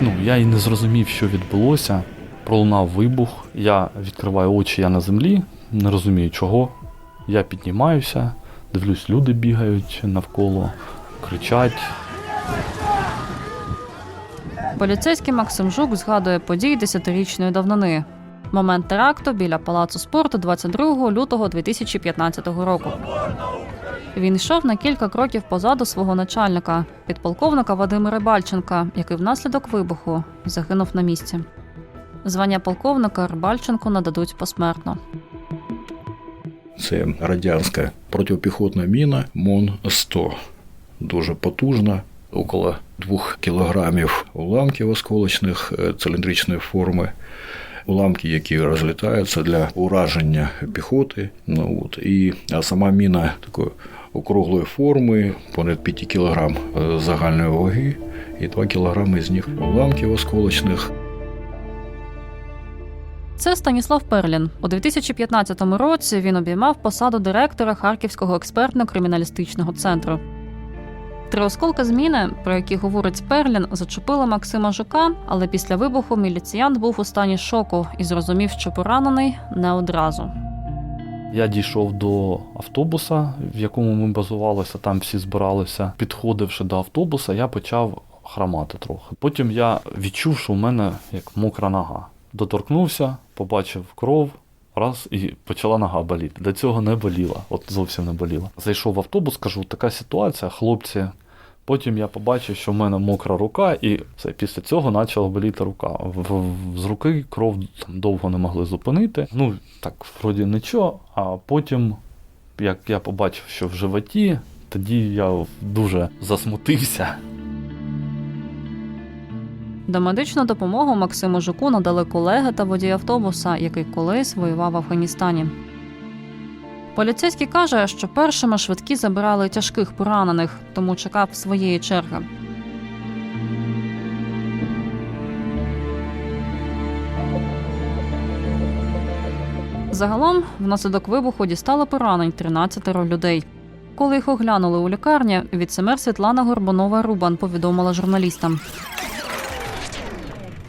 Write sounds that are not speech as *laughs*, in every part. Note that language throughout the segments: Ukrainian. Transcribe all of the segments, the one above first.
Ну, я і не зрозумів, що відбулося. Пролунав вибух. Я відкриваю очі, я на землі, не розумію чого. Я піднімаюся, дивлюсь, люди бігають навколо, кричать. Поліцейський Максим Жук згадує події десятирічної давнини. Момент теракту біля палацу спорту 22 лютого 2015 року. Він йшов на кілька кроків позаду свого начальника, підполковника Вадима Рибальченка, який внаслідок вибуху загинув на місці. Звання полковника Рибальченку нададуть посмертно. Це радянська протипіхотна міна МОН-100. Дуже потужна, около 2 кілограмів уламків осколочних е, циліндричної форми. Уламки, які розлітаються для ураження піхоти. Ну, от. І, а сама міна такої округлої форми, понад 5 кг загальної ваги, і 2 кг з них уламків осколочних. Це Станіслав Перлін. У 2015 році він обіймав посаду директора Харківського експертно-криміналістичного центру. Три осколки зміни, про які говорить Перлін, зачепили Максима Жука, але після вибуху міліціянт був у стані шоку і зрозумів, що поранений не одразу. Я дійшов до автобуса, в якому ми базувалися, там всі збиралися. Підходивши до автобуса, я почав хромати трохи. Потім я відчув, що у мене як мокра нога. Доторкнувся, побачив кров. Раз і почала нога боліти. До цього не боліла, от зовсім не боліла. Зайшов в автобус, кажу, така ситуація, хлопці. Потім я побачив, що в мене мокра рука, і все, після цього почала боліти рука. В, з руки кров там довго не могли зупинити. Ну, так, вроді нічого. А потім, як я побачив, що в животі, тоді я дуже засмутився. Домедичну допомогу Максиму Жуку надали колеги та водій автобуса, який колись воював в Афганістані. Поліцейський каже, що першими швидкі забирали тяжких поранених, тому чекав своєї черги. Загалом, внаслідок вибуху дістало поранень 13 людей. Коли їх оглянули у лікарні, віцемер Світлана Горбунова Рубан повідомила журналістам.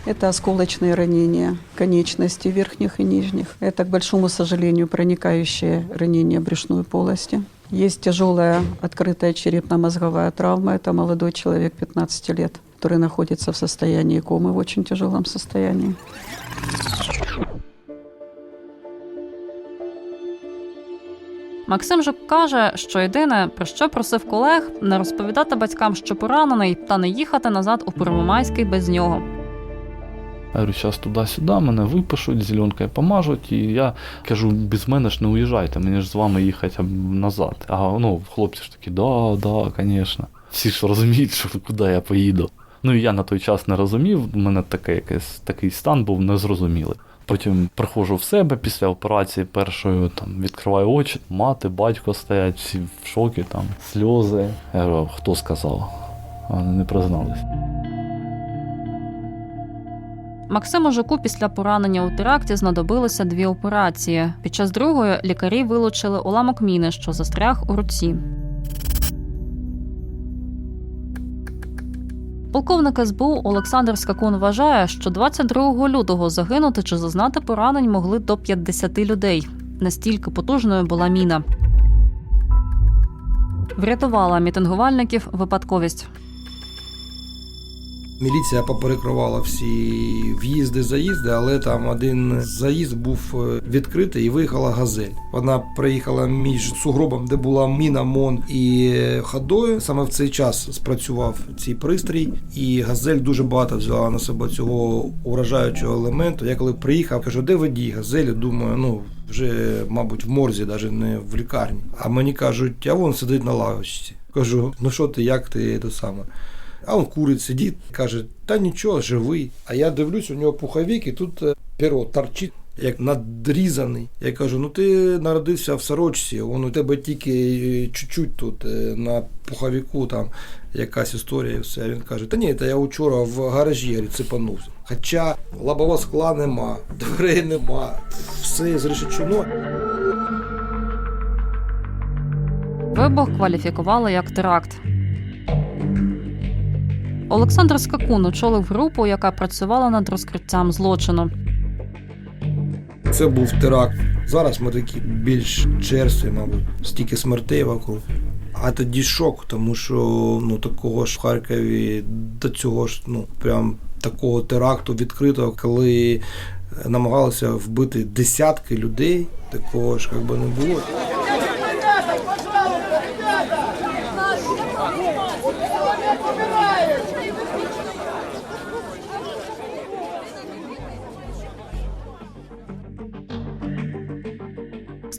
Это осколочные ранения конечностей верхних и нижних. Это, к большому сожалению, проникающие ранения брюшной полости. Есть тяжелая открытая черепно-мозговая травма. Это молодой человек 15 лет, который находится в состоянии комы в очень тяжелом состоянии. Максим Жук каже, що єдине, про що просив колег, не розповідати батькам, що поранений, та не їхати назад у Первомайський без нього. Я говорю, зараз туди-сюди, мене випишуть, зеленкою помажуть, і я кажу, без мене ж не уїжджайте, мені ж з вами їхати назад. А ну, хлопці ж такі, да, да, звісно. Всі ж розуміють, що куди я поїду. Ну і я на той час не розумів, у мене таке, якийсь, такий стан був незрозумілий. Потім приходжу в себе після операції першої, там відкриваю очі, мати, батько стоять, всі в шокі, там, сльози. Я говорю, хто сказав? Вони не признались. Максиму Жуку після поранення у теракті знадобилися дві операції. Під час другої лікарі вилучили уламок міни, що застряг у руці. Полковник СБУ Олександр Скакун вважає, що 22 лютого загинути чи зазнати поранень могли до 50 людей. Настільки потужною була міна. Врятувала мітингувальників випадковість. Міліція поперекривала всі в'їзди, заїзди, але там один заїзд був е, відкритий і виїхала газель. Вона приїхала між сугробом, де була міна МОН і ходою. Саме в цей час спрацював цей пристрій, і газель дуже багато взяла на себе цього уражаючого елементу. Я коли приїхав, кажу, де водій газелі? Думаю, ну. Вже, мабуть, в морзі, навіть не в лікарні. А мені кажуть, а вон сидить на лавочці. Кажу, ну що ти, як ти то саме? А він курить, сидить, каже, та нічого, живий. А я дивлюсь, у нього пуховик, і тут е, перо торчить, як надрізаний. Я кажу, ну ти народився в сорочці, он у тебе тільки е, чуть-чуть тут е, на пуховику там якась історія і все. Він каже, та ні, та я вчора в гаражі цепанувся. Хоча лобового скла нема, *laughs* дверей нема, все зрешечено. вибух кваліфікували як теракт. Олександр Скакун очолив групу, яка працювала над розкриттям злочину. Це був теракт. Зараз ми такі більш черстві, мабуть, стільки смертей вокруг. А тоді шок, тому що ну такого ж в Харкові до цього ж ну прям такого теракту відкритого, коли намагалися вбити десятки людей, такого ж якби не було.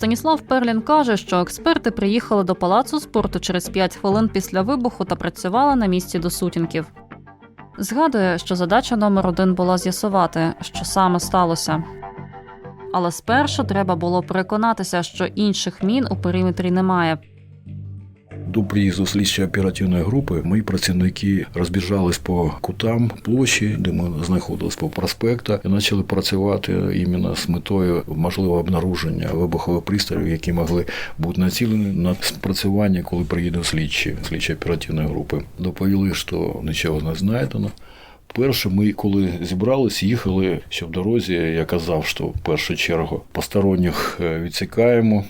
Станіслав Перлін каже, що експерти приїхали до палацу спорту через 5 хвилин після вибуху та працювали на місці до сутінків. Згадує, що задача номер один була з'ясувати, що саме сталося. Але спершу треба було переконатися, що інших мін у периметрі немає. До приїзду слідчої оперативної групи мої працівники розбіжались по кутам площі, де ми знаходились по проспекту, і почали працювати іменно з метою можливого обнаруження вибухових пристроїв, які могли бути націлені на спрацювання, коли приїде слідчі слідчі оперативної групи. Доповіли, що нічого не знайдено. Перше, ми коли зібрались, їхали, що в дорозі я казав, що в першу чергу посторонніх е, відсікаємо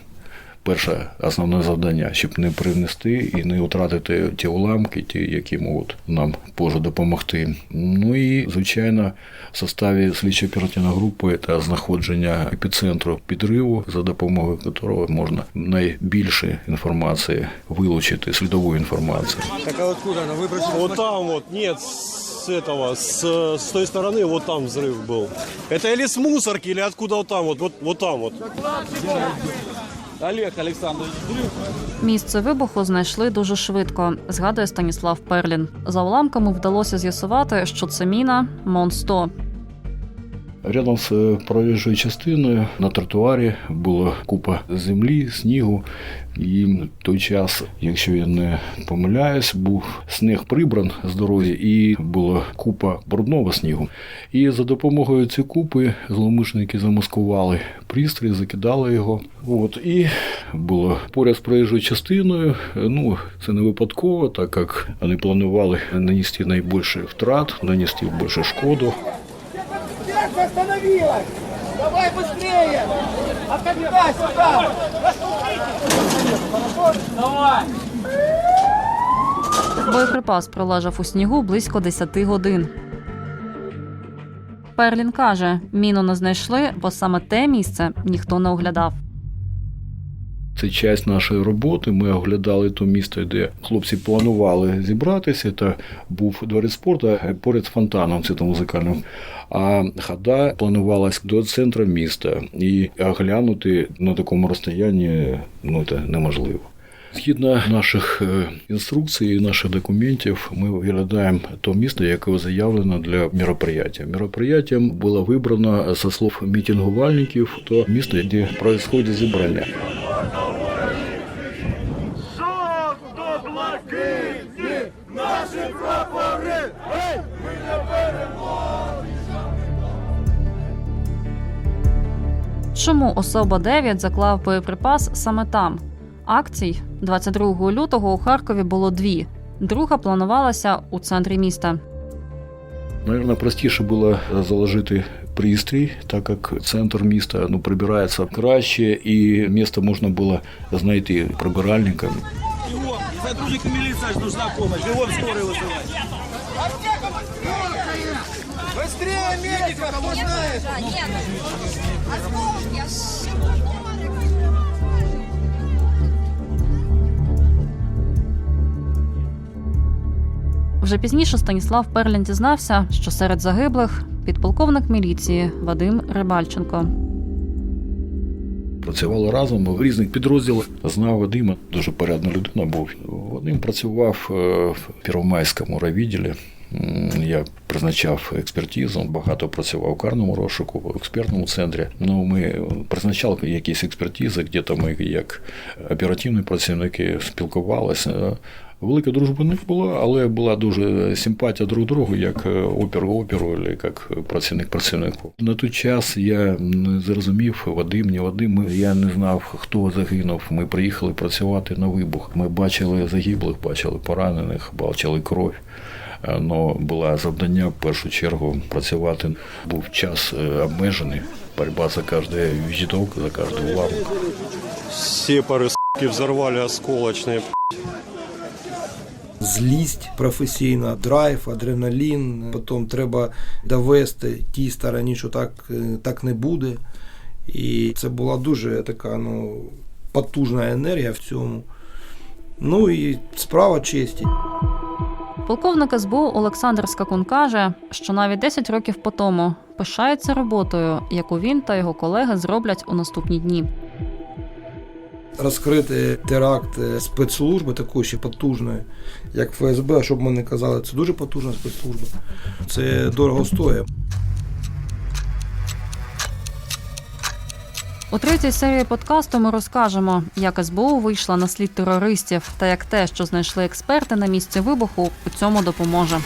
Перше основне завдання, щоб не принести і не втратити ті уламки, ті, які можуть нам позже допомогти. Ну і звичайно, в составі слідчої оперативної групи та знаходження епіцентру підриву, за допомогою якого можна найбільше інформації вилучити, слідової інформації. Так а откуда она выбросила? Вот там вот, нет, с этого, с, с той стороны вот там взрыв был. Это или с мусорки, или откуда вот там вот, вот, вот там вот. Олег Александрович, Місце вибуху знайшли дуже швидко, згадує Станіслав Перлін. За уламками вдалося з'ясувати, що це міна Мон-100. Рядом з е, проїжджою частиною на тротуарі була купа землі, снігу. І в той час, якщо я не помиляюсь, був сніг прибран з дороги і була купа брудного снігу. І за допомогою цієї купи зловмисники замаскували пристрій, закидали його. От і було поряд з проїжджою частиною. Ну це не випадково, так як вони планували нанести найбільше втрат, нанести більше шкоду. Сердце остановилось! Давай быстрее! Отдай сюда! Давай! Боєприпас пролежав у снігу близько 10 годин. Перлін каже, міну не знайшли, бо саме те місце ніхто не оглядав. Це часть нашої роботи. Ми оглядали то місто, де хлопці планували зібратися. Та був дворець спорту поряд з фонтаном, це музикальним. А хода планувалась до центру міста і оглянути на такому розстоянні ну, це неможливо. Згідно наших е, інструкцій і наших документів, ми виглядаємо то місто, яке заявлено для мероприятия. Мероприятием було вибрано, со слов мітингувальників, то місто, де відбувається зібрання. Чому особа 9 заклав боєприпас саме там? Акцій 22 лютого у Харкові було дві. Друга планувалася у центрі міста. Наверное, простіше було заложити пристрій, так як центр міста ну, прибирається краще, і місто можна було знайти прибиральниками. Бегом! Сотрудника милиции нужна помощь. Бегом скорую вызывать. Быстрее, медиков, кого знаешь! Вже пізніше Станіслав Перлін дізнався, що серед загиблих підполковник міліції Вадим Рибальченко. Працювали разом в різних підрозділах. Знав Вадима, дуже порядна людина був. Вадим працював е, в Первомайському райвідділі. Я призначав експертизу, багато працював у карному розшуку, в експертному центрі. Ну, ми призначали якісь експертизи, де то ми як оперативні працівники спілкувалися. Велика дружба не була, але була дуже симпатія друг другу, як е, опір оперу, як працівник працівнику. На той час я не зрозумів Вадим, не Вадим. Я не знав, хто загинув. Ми приїхали працювати на вибух. Ми бачили загиблих, бачили поранених, бачили кров. Но було завдання в першу чергу працювати. Був час е, обмежений. Борьба за кожний вжиток, за кожний уламок. Сепары, суки, взорвали осколочные. Злість професійна, драйв, адреналін. Потім треба довести тій стороні, що так, е, так не буде. І це була дуже така ну, потужна енергія в цьому. Ну і справа честі. Полковник СБУ Олександр Скакун каже, що навіть 10 років по тому пишається роботою, яку він та його колеги зроблять у наступні дні. Розкрити теракт е, спецслужби такої потужної, як ФСБ, щоб ми не казали, це дуже потужна спецслужба. Це дорого стоїть. У третій серії подкасту ми розкажемо, як СБУ вийшла на слід терористів та як те, що знайшли експерти на місці вибуху, у цьому допоможе.